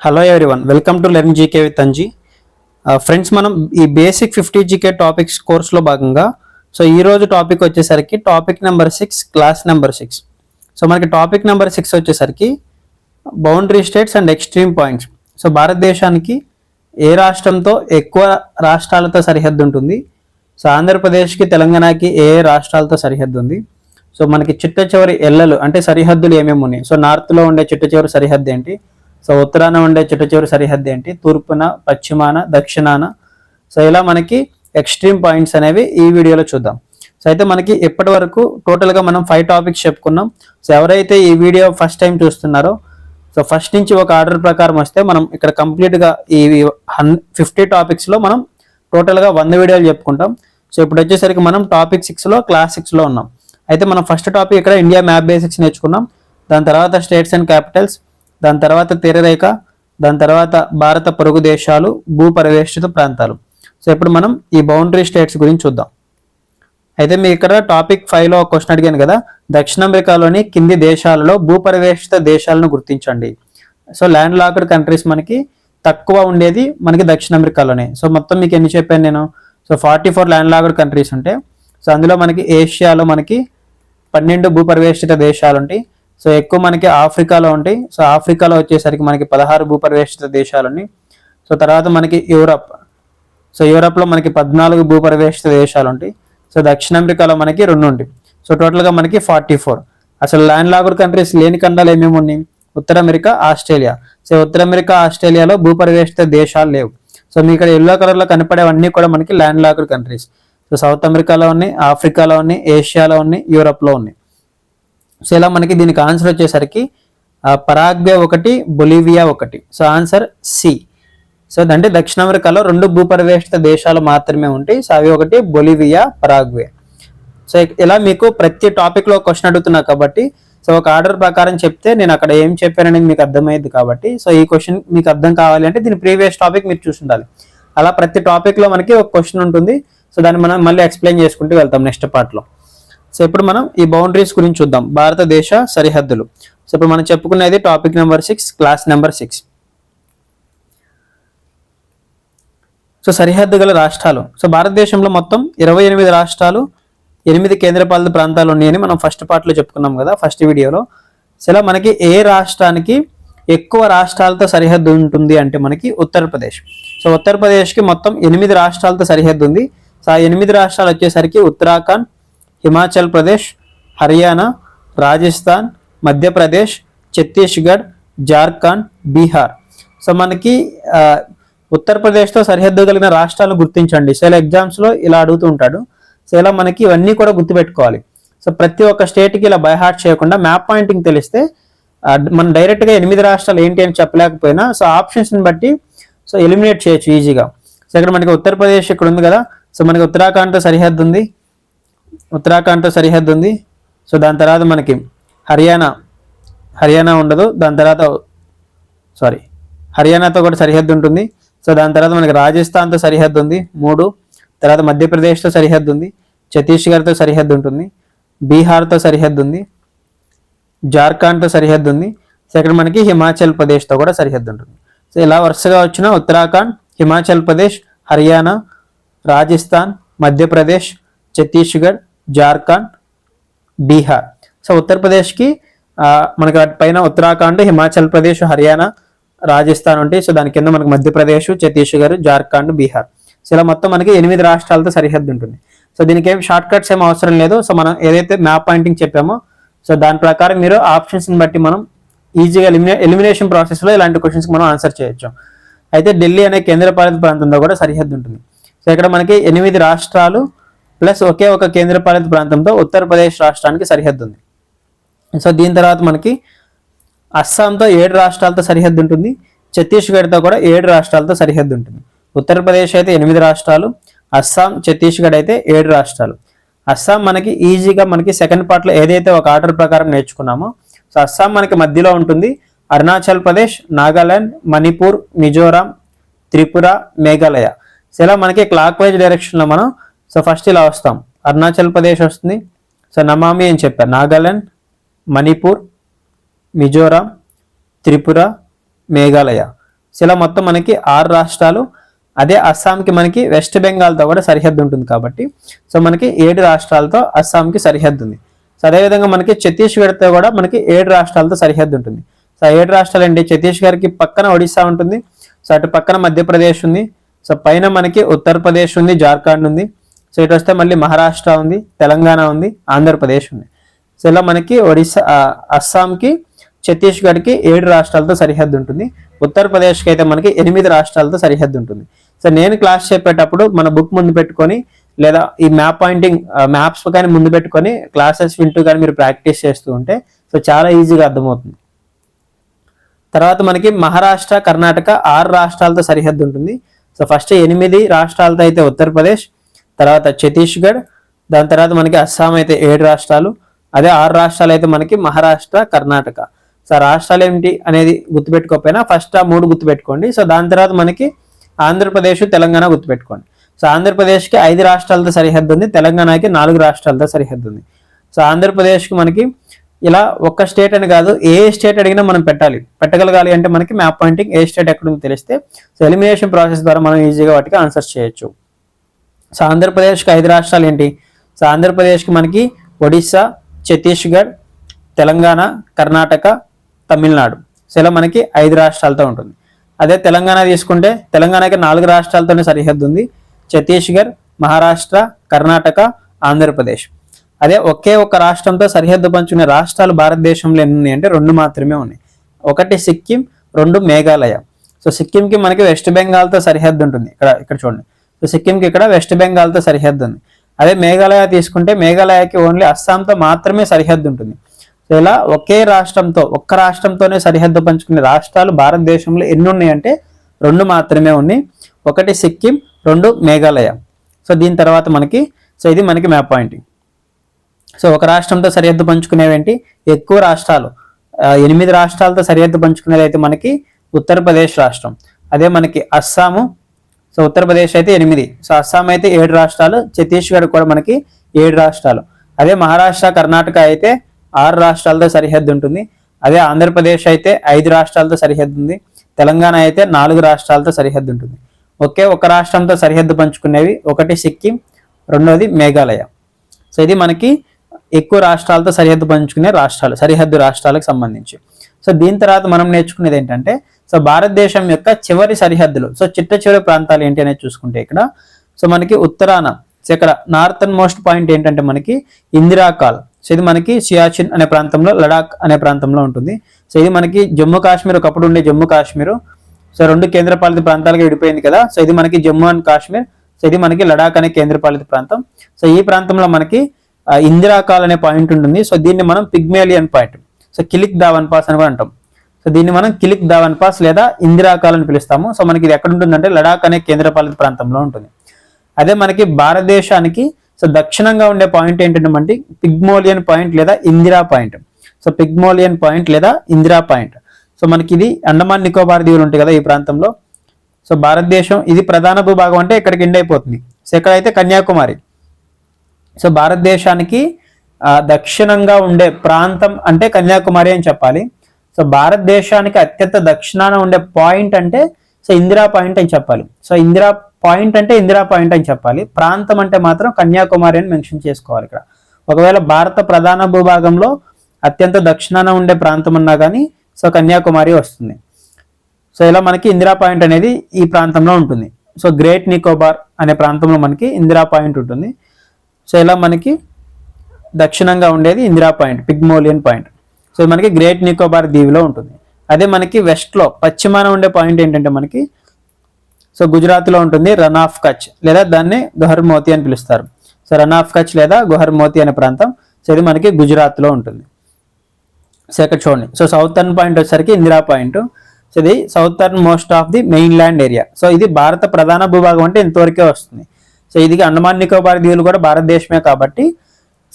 Hello everyone welcome to learn GK with Anji friends మనం ఈ basic fifty GK topics కోర్స్లో భాగంగా so ఈ రోజు టాపిక్ వచ్చేసరికి topic number six class number six so మనకి టాపిక్ నెంబర్ సిక్స్ వచ్చేసరికి boundary states and extreme points so భారతదేశానికి ఏ రాష్ట్రంతో ఎక్కువ రాష్ట్రాలతో సరిహద్దు ఉంటుంది? సో ఆంధ్రప్రదేశ్కి తెలంగాణకి ఏ ఏ రాష్ట్రాలతో సరిహద్దు ఉంది? సో మనకి చిట్ట చివరి ఎల్లలు అంటే సరిహద్దులు ఏమేమి ఉన్నాయి? సో నార్త్లో ఉండే చిట్ట చివరి సరిహద్దు ఏంటి? సో ఉత్తరాన ఉండే చిట్ట చివరి సరిహద్దు ఏంటి? తూర్పున పశ్చిమాన దక్షిణాన. సో ఇలా మనకి ఎక్స్ట్రీమ్ పాయింట్స్ అనేవి ఈ వీడియోలో చూద్దాం. సో అయితే మనకి ఇప్పటి వరకు టోటల్గా మనం ఫైవ్ టాపిక్స్ చెప్పుకున్నాం. సో ఎవరైతే ఈ వీడియో ఫస్ట్ టైం చూస్తున్నారో సో ఫస్ట్ నుంచి ఒక ఆర్డర్ ప్రకారం వస్తే మనం ఇక్కడ కంప్లీట్గా ఈ హన్ ఫిఫ్టీ టాపిక్స్లో మనం టోటల్గా వంద వీడియోలు చెప్పుకుంటాం. సో ఇప్పుడు వచ్చేసరికి మనం టాపిక్ సిక్స్లో క్లాస్ సిక్స్లో ఉన్నాం. అయితే మనం ఫస్ట్ టాపిక్ ఇక్కడ ఇండియా మ్యాప్ బేసిక్స్ నేర్చుకున్నాం. దాని తర్వాత స్టేట్స్ అండ్ క్యాపిటల్స్. దాని తర్వాత తీరరేఖ దాని తర్వాత భారత పొరుగు దేశాలు భూపరివేష్టిత ప్రాంతాలు. సో ఇప్పుడు మనం ఈ బౌండరీ స్టేట్స్ గురించి చూద్దాం. అయితే మీ ఇక్కడ టాపిక్ ఫైవ్లో క్వశ్చన్ అడిగాను కదా దక్షిణ అమెరికాలోని కింది దేశాలలో భూపరివేష్టిత దేశాలను గుర్తించండి. సో ల్యాండ్ లాక్డ్ కంట్రీస్ మనకి తక్కువ ఉండేది మనకి దక్షిణ అమెరికాలోనే సో మొత్తం మీకు ఎన్ని చెప్పాను నేను? So forty four land locked countries ఉంటాయి సో అందులో మనకి ఏషియాలో మనకి పన్నెండు భూపరివేష్టిత దేశాలు ఉంటాయి సో ఎక్కువ మనకి ఆఫ్రికాలో ఉంటాయి. సో ఆఫ్రికాలో వచ్చేసరికి మనకి పదహారు భూపరివేష్టిత దేశాలు ఉన్నాయి సో తర్వాత మనకి యూరప్. సో యూరప్లో మనకి పద్నాలుగు భూపరివేష్టిత దేశాలు ఉంటాయి సో దక్షిణ అమెరికాలో మనకి రెండు ఉంటాయి సో టోటల్గా మనకి ఫార్టీ ఫోర్. అసలు ల్యాండ్ లాగర్ కంట్రీస్ లేని ఖండాలు ఏమేమి ఉన్నాయి? ఉత్తర అమెరికా ఆస్ట్రేలియా. సో ఉత్తర అమెరికా ఆస్ట్రేలియాలో భూపరివేష్టిత దేశాలు లేవు. సో మీ ఇక్కడ ఎల్లో కలర్లో కనపడేవన్నీ కూడా మనకి land locked countries. So south అమెరికాలో ఉన్నాయి ఆఫ్రికాలో ఉన్నాయి ఏషియాలో ఉన్నాయి యూరప్లో ఉన్నాయి. సో ఇలా మనకి దీనికి ఆన్సర్ వచ్చేసరికి పరాగ్వే ఒకటి బొలివియా ఒకటి. So answer C. సో అంటే దక్షిణ అమెరికాలో రెండు భూపరివేష్టిత దేశాలు మాత్రమే ఉంటాయి సో అవి ఒకటి బొలివియా పరాగ్వే. సో ఇలా మీకు ప్రతి టాపిక్లో క్వశ్చన్ అడుగుతున్నా కాబట్టి సో ఒక ఆర్డర్ ప్రకారం చెప్తే నేను అక్కడ ఏం చెప్పాననేది మీకు అర్థమైంది కాబట్టి సో ఈ క్వశ్చన్ మీకు అర్థం కావాలి అంటే దీని ప్రీవియస్ టాపిక్ మీరు చూసి ఉండాలి. అలా ప్రతి టాపిక్లో మనకి ఒక క్వశ్చన్ ఉంటుంది. సో దాన్ని మనం మళ్ళీ ఎక్స్ప్లెయిన్ చేసుకుంటూ వెళ్తాం నెక్స్ట్ పార్ట్లో సో ఇప్పుడు మనం ఈ బౌండరీస్ గురించి చూద్దాం. భారతదేశ సరిహద్దులు. సో ఇప్పుడు మనం చెప్పుకునేది topic number six class number six so సరిహద్దు గల రాష్ట్రాలు. సో భారతదేశంలో మొత్తం ఇరవై ఎనిమిది రాష్ట్రాలు ఎనిమిది కేంద్రపాలిత ప్రాంతాలు ఉన్నాయని మనం ఫస్ట్ పార్ట్లో చెప్పుకున్నాం కదా ఫస్ట్ వీడియోలో సో ఇలా మనకి ఏ రాష్ట్రానికి ఎక్కువ రాష్ట్రాలతో సరిహద్దు ఉంటుంది అంటే మనకి ఉత్తరప్రదేశ్. సో ఉత్తరప్రదేశ్కి మొత్తం ఎనిమిది రాష్ట్రాలతో సరిహద్దు ఉంది. సో ఆ ఎనిమిది రాష్ట్రాలు వచ్చేసరికి ఉత్తరాఖండ్ హిమాచల్ ప్రదేశ్ హర్యానా రాజస్థాన్ మధ్యప్రదేశ్ ఛత్తీస్గఢ్ జార్ఖండ్ బీహార్. సో మనకి ఉత్తరప్రదేశ్తో సరిహద్దు కలిగిన రాష్ట్రాలు గుర్తించండి. సో ఇలా ఎగ్జామ్స్లో ఇలా అడుగుతూ ఉంటాడు. సో ఇలా మనకి ఇవన్నీ కూడా గుర్తుపెట్టుకోవాలి. సో ప్రతి ఒక్క స్టేట్కి ఇలా బైహార్ట్ చేయకుండా మ్యాప్ పాయింటింగ్ తెలిస్తే మనం డైరెక్ట్గా ఎనిమిది రాష్ట్రాలు ఏంటి అని చెప్పలేకపోయినా సో ఆప్షన్స్ని బట్టి సో ఎలిమినేట్ చేయొచ్చు ఈజీగా. సో ఇక్కడ మనకి ఉత్తరప్రదేశ్ ఇక్కడ ఉంది కదా. సో మనకి ఉత్తరాఖండ్తో సరిహద్దు ఉంది. ఉత్తరాఖండ్తో సరిహద్దు ఉంది. సో దాని తర్వాత మనకి హర్యానా హర్యానా ఉండదు. దాని తర్వాత సారీ హర్యానాతో కూడా సరిహద్దు ఉంటుంది. సో దాని తర్వాత మనకి రాజస్థాన్తో సరిహద్దు ఉంది మూడు. తర్వాత మధ్యప్రదేశ్తో సరిహద్దు ఉంది ఛత్తీస్గఢ్తో సరిహద్దు ఉంటుంది బీహార్తో సరిహద్దు ఉంది జార్ఖండ్తో సరిహద్దు ఉంది. సో ఇక్కడ మనకి హిమాచల్ ప్రదేశ్తో కూడా సరిహద్దు ఉంటుంది. సో ఇలా వరుసగా వచ్చిన ఉత్తరాఖండ్ హిమాచల్ ప్రదేశ్ హర్యానా రాజస్థాన్ మధ్యప్రదేశ్ ఛత్తీస్గఢ్ జార్ఖండ్ బీహార్. సో ఉత్తరప్రదేశ్కి మనకు మనకి వాటి పైన ఉత్తరాఖండ్ హిమాచల్ ప్రదేశ్ హర్యానా రాజస్థాన్ ఉంటాయి. సో దాని కింద మనకి మధ్యప్రదేశ్ ఛత్తీస్గఢ్ జార్ఖండ్ బీహార్. సో ఇలా మొత్తం మనకి ఎనిమిది రాష్ట్రాలతో సరిహద్దు ఉంటుంది. సో దీనికి ఏం షార్ట్ కట్స్ ఏం అవసరం లేదు. సో మనం ఏదైతే మ్యాప్ పాయింటింగ్ చెప్పామో సో దాని ప్రకారం మీరు ఆప్షన్స్ని బట్టి మనం ఈజీగా ఎలిమినే ఎలిమినేషన్ ప్రాసెస్లో ఇలాంటి క్వశ్చన్స్కి మనం ఆన్సర్ చేయొచ్చు. అయితే ఢిల్లీ అనే కేంద్రపాలిత ప్రాంతంలో కూడా సరిహద్దు ఉంటుంది. సో ఇక్కడ మనకి ఎనిమిది రాష్ట్రాలు ప్లస్ ఒకే ఒక కేంద్రపాలిత ప్రాంతంతో ఉత్తరప్రదేశ్ రాష్ట్రానికి సరిహద్దు ఉంది సో దీని తర్వాత మనకి అస్సాంతో ఏడు రాష్ట్రాలతో సరిహద్దు ఉంటుంది ఛత్తీస్గఢ్తో కూడా ఏడు రాష్ట్రాలతో సరిహద్దు ఉంటుంది ఉత్తరప్రదేశ్ అయితే ఎనిమిది రాష్ట్రాలు. అస్సాం ఛత్తీస్గఢ్ అయితే ఏడు రాష్ట్రాలు. అస్సాం మనకి ఈజీగా మనకి సెకండ్ పార్ట్లో ఏదైతే ఒక ఆర్డర్ ప్రకారం నేర్చుకున్నామో సో అస్సాం మనకి మధ్యలో ఉంటుంది. అరుణాచల్ ప్రదేశ్ నాగాలాండ్ మణిపూర్ మిజోరాం త్రిపుర మేఘాలయ. సో ఇలా మనకి క్లాక్ వైజ్ డైరెక్షన్లో మనం సో ఫస్ట్ ఇలా వస్తాం. అరుణాచల్ ప్రదేశ్ వస్తుంది. సో నమామి అని చెప్పారు. నాగాలాండ్ మణిపూర్ మిజోరాం త్రిపుర మేఘాలయ. సో ఇలా మొత్తం మనకి ఆరు రాష్ట్రాలు. అదే అస్సాంకి మనకి వెస్ట్ బెంగాల్తో కూడా సరిహద్దు ఉంటుంది కాబట్టి. సో మనకి ఏడు రాష్ట్రాలతో అస్సాంకి సరిహద్దు ఉంది. సో అదేవిధంగా మనకి ఛత్తీస్గఢ్తో కూడా మనకి ఏడు రాష్ట్రాలతో సరిహద్దు ఉంటుంది. సో ఏడు రాష్ట్రాలు అండి ఛత్తీస్గఢ్కి పక్కన ఒడిస్సా ఉంటుంది. సో అటు పక్కన మధ్యప్రదేశ్ ఉంది. సో పైన మనకి ఉత్తరప్రదేశ్ ఉంది. జార్ఖండ్ ఉంది. సో ఇటు వస్తే మళ్ళీ మహారాష్ట్ర ఉంది తెలంగాణ ఉంది ఆంధ్రప్రదేశ్ ఉంది. సో ఇలా మనకి ఒడిశా అస్సాంకి ఛత్తీస్గఢ్కి ఏడు రాష్ట్రాలతో సరిహద్దు ఉంటుంది. ఉత్తరప్రదేశ్కి అయితే మనకి ఎనిమిది రాష్ట్రాలతో సరిహద్దు ఉంటుంది. సో నేను క్లాస్ చెప్పేటప్పుడు మన బుక్ ముందు పెట్టుకొని లేదా ఈ మ్యాప్ పాయింటింగ్ మ్యాప్స్ కానీ ముందు పెట్టుకొని క్లాసెస్ వింటూ కానీ మీరు ప్రాక్టీస్ చేస్తూ ఉంటే సో చాలా ఈజీగా అర్థమవుతుంది. తర్వాత మనకి మహారాష్ట్ర కర్ణాటక ఆరు రాష్ట్రాలతో సరిహద్దు ఉంటుంది. సో ఫస్ట్ ఎనిమిది రాష్ట్రాలతో అయితే ఉత్తరప్రదేశ్ తర్వాత ఛత్తీస్గఢ్ దాని తర్వాత మనకి అస్సాం అయితే ఏడు రాష్ట్రాలు అదే ఆరు రాష్ట్రాలు అయితే మనకి మహారాష్ట్ర కర్ణాటక. సో రాష్ట్రాలు ఏమిటి అనేది గుర్తుపెట్టుకోకపోయినా ఫస్ట్ ఆ మూడు గుర్తుపెట్టుకోండి. సో దాని తర్వాత మనకి ఆంధ్రప్రదేశ్ తెలంగాణ గుర్తుపెట్టుకోండి. సో ఆంధ్రప్రదేశ్కి ఐదు రాష్ట్రాలతో సరిహద్దు ఉంది తెలంగాణకి నాలుగు రాష్ట్రాలతో సరిహద్దు ఉంది. సో ఆంధ్రప్రదేశ్కి మనకి ఇలా ఒక్క స్టేట్ అని కాదు ఏ స్టేట్ అడిగినా మనం పెట్టాలి. పెట్టగలగాలి అంటే మనకి మ్యాప్ పాయింటింగ్ ఏ స్టేట్ ఎక్కడ ఉందో తెలిస్తే సో ఎలిమినేషన్ ప్రాసెస్ ద్వారా మనం ఈజీగా వాటికి ఆన్సర్స్ చేయొచ్చు. సో ఆంధ్రప్రదేశ్కి ఐదు రాష్ట్రాలు ఏంటి సో ఆంధ్రప్రదేశ్కి మనకి ఒడిస్సా ఛత్తీస్గఢ్ తెలంగాణ కర్ణాటక తమిళనాడు. సో ఇలా మనకి ఐదు రాష్ట్రాలతో ఉంటుంది. అదే తెలంగాణ తీసుకుంటే తెలంగాణకి నాలుగు రాష్ట్రాలతోనే సరిహద్దు ఉంది. ఛత్తీస్గఢ్ మహారాష్ట్ర కర్ణాటక ఆంధ్రప్రదేశ్. అదే ఒకే ఒక రాష్ట్రంతో సరిహద్దు పంచుకునే రాష్ట్రాలు భారతదేశంలో ఎన్ని అంటే రెండు మాత్రమే ఉన్నాయి. ఒకటి సిక్కిం రెండు మేఘాలయ. సో సిక్కింకి మనకి వెస్ట్ బెంగాల్తో సరిహద్దు ఉంటుంది. ఇక్కడ ఇక్కడ చూడండి. సిక్కింకి ఇక్కడ వెస్ట్ బెంగాల్తో సరిహద్దు ఉంది. అదే మేఘాలయ తీసుకుంటే మేఘాలయకి ఓన్లీ అస్సాంతో మాత్రమే సరిహద్దు ఉంటుంది. సో ఇలా ఒకే రాష్ట్రంతో ఒక్క రాష్ట్రంతోనే సరిహద్దు పంచుకునే రాష్ట్రాలు భారతదేశంలో ఎన్ని ఉన్నాయంటే రెండు మాత్రమే ఉన్నాయి. ఒకటి సిక్కిం రెండు మేఘాలయ. సో దీని తర్వాత మనకి సో ఇది మనకి మ్యాప్ పాయింటింగ్. సో ఒక రాష్ట్రంతో సరిహద్దు పంచుకునేవేంటి ఎక్కువ రాష్ట్రాలు. ఎనిమిది రాష్ట్రాలతో సరిహద్దు పంచుకునేది అయితే మనకి ఉత్తరప్రదేశ్ రాష్ట్రం. అదే మనకి అస్సాము సో ఉత్తరప్రదేశ్ అయితే ఎనిమిది. సో అస్సాం అయితే ఏడు రాష్ట్రాలు ఛత్తీస్గఢ్ కూడా మనకి ఏడు రాష్ట్రాలు. అదే మహారాష్ట్ర కర్ణాటక అయితే ఆరు రాష్ట్రాలతో సరిహద్దు ఉంటుంది. అదే ఆంధ్రప్రదేశ్ అయితే ఐదు రాష్ట్రాలతో సరిహద్దు ఉంది. తెలంగాణ అయితే నాలుగు రాష్ట్రాలతో సరిహద్దు ఉంటుంది. ఒకే ఒక రాష్ట్రంతో సరిహద్దు పంచుకునేవి ఒకటి సిక్కిం రెండోది మేఘాలయ. సో ఇది మనకి ఎక్కువ రాష్ట్రాలతో సరిహద్దు పంచుకునే రాష్ట్రాలు సరిహద్దు రాష్ట్రాలకు సంబంధించి. సో దీని తర్వాత మనం నేర్చుకునేది ఏంటంటే సో భారతదేశం యొక్క చివరి సరిహద్దులు సో చిట్ట చివరి ప్రాంతాలు ఏంటి అనేది చూసుకుంటే ఇక్కడ సో మనకి ఉత్తరాన సో ఇక్కడ నార్థన్ మోస్ట్ పాయింట్ ఏంటంటే మనకి ఇందిరాకాల్ సో ఇది మనకి సియాచిన్ అనే ప్రాంతంలో లడాక్ అనే ప్రాంతంలో ఉంటుంది. సో ఇది మనకి జమ్మూ కాశ్మీర్ ఒకప్పుడు ఉండే జమ్మూ కాశ్మీర్ సో రెండు కేంద్రపాలిత ప్రాంతాలుగా విడిపోయింది కదా సో ఇది మనకి జమ్మూ అండ్ కాశ్మీర్ సో ఇది మనకి లడాక్ అనే కేంద్రపాలిత ప్రాంతం. సో ఈ ప్రాంతంలో మనకి ఇందిరాకాల్ అనే పాయింట్ ఉంటుంది. సో దీన్ని మనం Pygmalion point so Kilik Dawan pass అని కూడా అంటాం. సో దీన్ని మనం కిలిక్ దావన్ పాస్ లేదా ఇందిరాకాల్ అని పిలుస్తాము. సో మనకి ఇది ఎక్కడ ఉంటుందంటే లడాక్ అనే కేంద్రపాలిత ప్రాంతంలో ఉంటుంది. అదే మనకి భారతదేశానికి సో దక్షిణంగా ఉండే పాయింట్ ఏంటంటే పిగ్మోలియన్ పాయింట్ లేదా Indira point. So Pygmalion point లేదా ఇందిరా పాయింట్. సో మనకి ఇది అండమాన్ నికోబార్ దీవులు ఉంటాయి కదా ఈ ప్రాంతంలో. సో భారతదేశం ఇది ప్రధాన భూభాగం అంటే ఇక్కడికి ఎండ్ అయిపోతుంది. సో ఎక్కడైతే కన్యాకుమారి. సో భారతదేశానికి దక్షిణంగా ఉండే ప్రాంతం అంటే కన్యాకుమారి అని చెప్పాలి. సో భారతదేశానికి అత్యంత దక్షిణాన ఉండే పాయింట్ అంటే సో ఇందిరా పాయింట్ అని చెప్పాలి. సో ఇందిరా పాయింట్ అంటే ఇందిరా పాయింట్ అని చెప్పాలి. ప్రాంతం అంటే మాత్రం కన్యాకుమారి అని మెన్షన్ చేసుకోవాలి ఇక్కడ. ఒకవేళ భారత ప్రధాన భూభాగంలో అత్యంత దక్షిణాన ఉండే ప్రాంతం అన్నా కానీ సో కన్యాకుమారి వస్తుంది. సో ఇలా మనకి ఇందిరా పాయింట్ అనేది ఈ ప్రాంతంలో ఉంటుంది. సో గ్రేట్ నికోబార్ అనే ప్రాంతంలో మనకి ఇందిరా పాయింట్ ఉంటుంది. సో ఇలా మనకి దక్షిణంగా ఉండేది Indira point Pygmalion point. So ఇది మనకి గ్రేట్ నికోబార్ దీవిలో ఉంటుంది. అదే మనకి వెస్ట్లో పశ్చిమాన ఉండే పాయింట్ ఏంటంటే మనకి సో గుజరాత్లో ఉంటుంది రన్ ఆఫ్ కచ్ లేదా దాన్ని గుహర్మోతి అని పిలుస్తారు. సో రన్ ఆఫ్ కచ్ లేదా గుహర్మోతి అనే ప్రాంతం సో ఇది మనకి గుజరాత్లో ఉంటుంది. సో ఇక్కడ చూడండి. సో సౌతర్న్ పాయింట్ వచ్చేసరికి ఇందిరా పాయింట్. సో ఇది southernmost of the mainland area. So ఇది భారత ప్రధాన భూభాగం అంటే ఇంతవరకే వస్తుంది. సో ఇది అండమాన్ నికోబార్ దీవులు కూడా భారతదేశమే కాబట్టి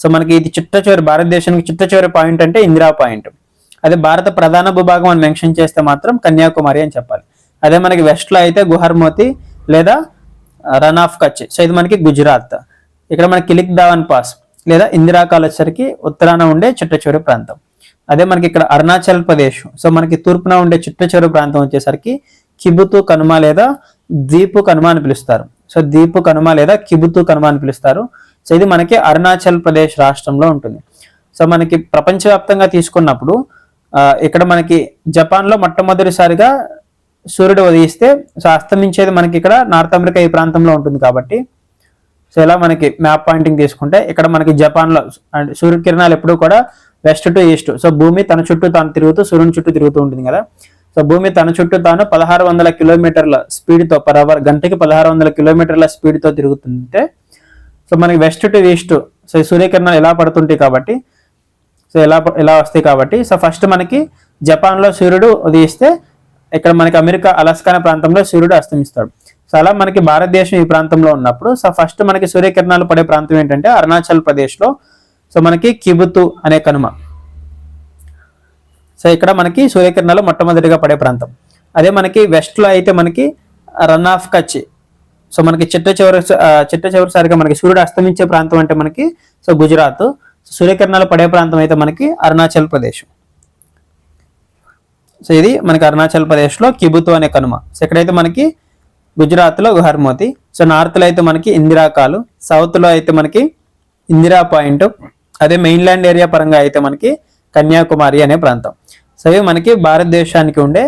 సో మనకి ఇది చిట్ట చివరి భారతదేశానికి చిట్ట చివరి పాయింట్ అంటే ఇందిరా పాయింట్ అదే భారత ప్రధాన భూభాగం అని మెన్షన్ చేస్తే మాత్రం కన్యాకుమారి అని చెప్పాలి. అదే మనకి వెస్ట్లో అయితే గుహర్మోతి లేదా రన్ ఆఫ్ కచ్ సో ఇది మనకి గుజరాత్. ఇక్కడ మనకి కిలిక్ దావన్ పాస్ లేదా ఇందిరాకాల్ వచ్చేసరికి ఉత్తరాన ఉండే చిట్ట చివరి ప్రాంతం. అదే మనకి ఇక్కడ అరుణాచల్ ప్రదేశ్. సో మనకి తూర్పున ఉండే చిట్ట చివరి ప్రాంతం వచ్చేసరికి కిబుతు కనుమ లేదా దీపు కనుమ అని పిలుస్తారు. సో దీపు కనుమ లేదా కిబుతు కనుమ అని పిలుస్తారు. సో ఇది మనకి అరుణాచల్ ప్రదేశ్ రాష్ట్రంలో ఉంటుంది. సో మనకి ప్రపంచవ్యాప్తంగా తీసుకున్నప్పుడు ఇక్కడ మనకి జపాన్లో మొట్టమొదటిసారిగా సూర్యుడు ఉదయిస్తే సో అస్తమించేది మనకి ఇక్కడ నార్త్ అమెరికా ఈ ప్రాంతంలో ఉంటుంది కాబట్టి సో ఇలా మనకి మ్యాప్ పాయింటింగ్ తీసుకుంటే ఇక్కడ మనకి జపాన్లో అంటే సూర్యకిరణాలు ఎప్పుడూ కూడా వెస్ట్ టు ఈస్ట్. సో భూమి తన చుట్టూ తాను తిరుగుతూ సూర్యుని చుట్టూ తిరుగుతూ ఉంటుంది కదా. సో భూమి తన చుట్టూ తాను పదహారు వందల కిలోమీటర్ల స్పీడ్తో పర్ అవర్ గంటకి పదహారు వందల కిలోమీటర్ల స్పీడ్తో తిరుగుతుంటే సో మనకి వెస్ట్ టు ఈస్ట్ సో ఈ సూర్యకిరణాలు ఎలా పడుతుంటాయి కాబట్టి సో ఎలా ఎలా వస్తాయి కాబట్టి సో ఫస్ట్ మనకి జపాన్లో సూర్యుడు ఉదయిస్తే ఇక్కడ మనకి అమెరికా అలస్కాన ప్రాంతంలో సూర్యుడు అస్తమిస్తాడు. సో అలా మనకి భారతదేశం ఈ ప్రాంతంలో ఉన్నప్పుడు సో ఫస్ట్ మనకి సూర్యకిరణాలు పడే ప్రాంతం ఏంటంటే అరుణాచల్ ప్రదేశ్లో సో మనకి కిబుతు అనే కనుమ. సో ఇక్కడ మనకి సూర్యకిరణాలు మొట్టమొదటిగా పడే ప్రాంతం. అదే మనకి వెస్ట్లో అయితే మనకి రన్ ఆఫ్ కచ్ సో మనకి చిట్ట చివరి చిట్ట చివరిసారిగా మనకి సూర్యుడు అస్తమించే ప్రాంతం అంటే మనకి సో గుజరాత్. సూర్యకిరణాలు పడే ప్రాంతం అయితే మనకి అరుణాచల్ ప్రదేశ్. సో ఇది మనకి అరుణాచల్ ప్రదేశ్లో కిబుతు అనే కనుమ. సో ఇక్కడైతే మనకి గుజరాత్లో గుహర్మోతి సో నార్త్లో అయితే మనకి ఇందిరాకాలు సౌత్లో అయితే మనకి ఇందిరా పాయింట్. అదే మెయిన్లాండ్ ఏరియా పరంగా అయితే మనకి కన్యాకుమారి అనే ప్రాంతం. సో ఇవి మనకి భారతదేశానికి ఉండే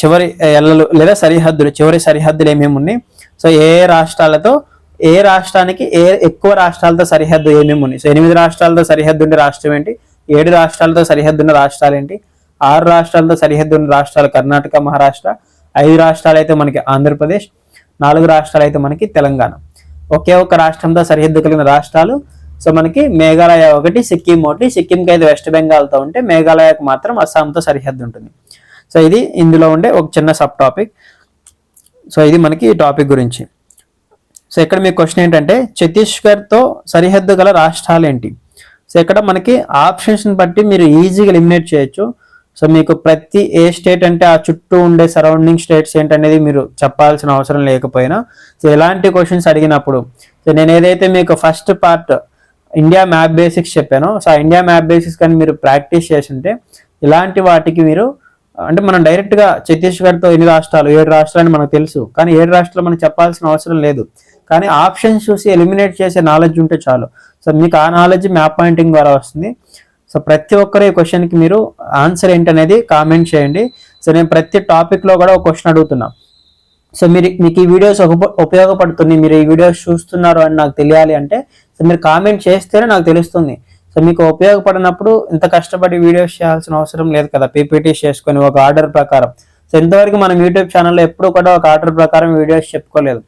చివరి ఎల్లలు లేదా సరిహద్దులు చివరి సరిహద్దులు ఏమేమి ఉన్నాయి? సో ఏ రాష్ట్రాలతో ఏ రాష్ట్రానికి ఏ ఎక్కువ రాష్ట్రాలతో సరిహద్దు ఏమేమి ఉన్నాయి సో ఎనిమిది రాష్ట్రాలతో సరిహద్దు ఉండే రాష్ట్రం ఏంటి? ఏడు రాష్ట్రాలతో సరిహద్దు ఉన్న రాష్ట్రాలు ఏంటి? ఆరు రాష్ట్రాలతో సరిహద్దు ఉన్న రాష్ట్రాలు కర్ణాటక మహారాష్ట్ర ఐదు రాష్ట్రాలు అయితే మనకి ఆంధ్రప్రదేశ్ నాలుగు రాష్ట్రాలు అయితే మనకి తెలంగాణ. ఒకే ఒక్క రాష్ట్రంతో సరిహద్దు కలిగిన రాష్ట్రాలు సో మనకి మేఘాలయ ఒకటి సిక్కిం ఒకటి సిక్కింకి అయితే వెస్ట్ బెంగాల్తో ఉంటే మేఘాలయకు మాత్రం అస్సాంతో సరిహద్దు ఉంటుంది. సో ఇది ఇందులో ఉండే ఒక చిన్న సబ్ టాపిక్. సో ఇది మనకి ఈ టాపిక్ గురించి. సో ఇక్కడ మీ క్వశ్చన్ ఏంటంటే ఛత్తీస్గఢ్తో సరిహద్దు గల రాష్ట్రాలు ఏంటి? సో ఇక్కడ మనకి ఆప్షన్స్ని బట్టి మీరు ఈజీగా ఎలిమినేట్ చేయొచ్చు. సో మీకు ప్రతి ఏ స్టేట్ అంటే ఆ చుట్టూ ఉండే సరౌండింగ్ స్టేట్స్ ఏంటనేది మీరు చెప్పాల్సిన అవసరం లేకపోయినా సో ఎలాంటి క్వశ్చన్స్ అడిగినప్పుడు సో నేను ఏదైతే మీకు first part India map basics చెప్పానో సో ఆ ఇండియా మ్యాప్ బేసిక్స్ కానీ మీరు ప్రాక్టీస్ చేసి ఉంటే ఇలాంటి వాటికి మీరు అంటే మనం డైరెక్ట్గా ఛత్తీస్గఢ్తో ఎన్ని రాష్ట్రాలు? ఏడు రాష్ట్రాలు మనకు తెలుసు. కానీ ఏడు రాష్ట్రాలు మనం చెప్పాల్సిన అవసరం లేదు. కానీ ఆప్షన్స్ చూసి ఎలిమినేట్ చేసే నాలెడ్జ్ ఉంటే చాలు. సో మీకు ఆ నాలెడ్జ్ మ్యాప్ పాయింటింగ్ ద్వారా వస్తుంది. సో ప్రతి ఒక్కరు ఈ క్వశ్చన్కి మీరు ఆన్సర్ ఏంటనేది కామెంట్ చేయండి. సో నేను ప్రతి టాపిక్లో కూడా ఒక క్వశ్చన్ అడుగుతున్నా. సో మీరు మీకు ఈ వీడియోస్ ఉపయోగపడుతుంది మీరు ఈ వీడియోస్ చూస్తున్నారు అని నాకు తెలియాలి అంటే సో మీరు కామెంట్ చేస్తేనే నాకు తెలుస్తుంది. సో మీకు ఉపయోగపడినప్పుడు ఇంత కష్టపడి వీడియోస్ చేయాల్సిన అవసరం లేదు కదా? పీపీటీస్ చేసుకొని ఒక ఆర్డర్ ప్రకారం. సో ఇంతవరకు మనం యూట్యూబ్ ఛానల్లో ఎప్పుడు కూడా ఒక ఆర్డర్ ప్రకారం వీడియోస్ చెప్పుకోలేదు.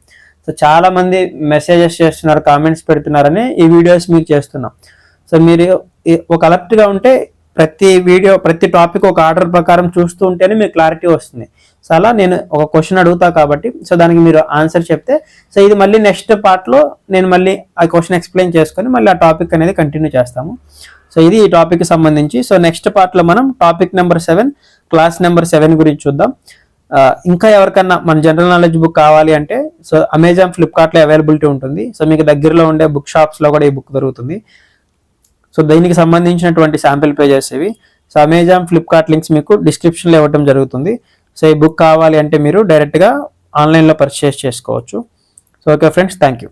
సో చాలా మంది మెసేజెస్ చేస్తున్నారు కామెంట్స్ పెడుతున్నారని ఈ వీడియోస్ మీకు చేస్తున్నాం. సో మీరు ఒక అలర్ట్గా ఉంటే ప్రతి వీడియో ప్రతి టాపిక్ ఒక ఆర్డర్ ప్రకారం చూస్తూ ఉంటేనే మీకు క్లారిటీ వస్తుంది. సో అలా నేను ఒక క్వశ్చన్ అడుగుతా కాబట్టి సో దానికి మీరు ఆన్సర్ చెప్తే సో ఇది మళ్ళీ నెక్స్ట్ పార్ట్లో నేను మళ్ళీ ఆ క్వశ్చన్ ఎక్స్ప్లెయిన్ చేసుకొని మళ్ళీ ఆ టాపిక్ అనేది కంటిన్యూ చేస్తాము. సో ఇది ఈ టాపిక్ సంబంధించి సో నెక్స్ట్ పార్ట్లో మనం topic number seven class number seven గురించి చూద్దాం. ఇంకా ఎవరికన్నా మన జనరల్ నాలెడ్జ్ బుక్ కావాలి అంటే సో అమెజాన్ ఫ్లిప్కార్ట్లో అవైలబిలిటీ ఉంటుంది. సో మీకు దగ్గరలో ఉండే బుక్ షాప్స్లో కూడా ఈ బుక్ దొరుకుతుంది. సో దీనికి సంబంధించినటువంటి శాంపిల్ పేజెస్ ఇవి సో అమెజాన్ ఫ్లిప్కార్ట్ లింక్స్ మీకు డిస్క్రిప్షన్లో ఇవ్వడం జరుగుతుంది. సో ఈ బుక్ కావాలి అంటే మీరు డైరెక్ట్గా ఆన్లైన్లో పర్చేస్ చేసుకోవచ్చు. So okay friends thank you.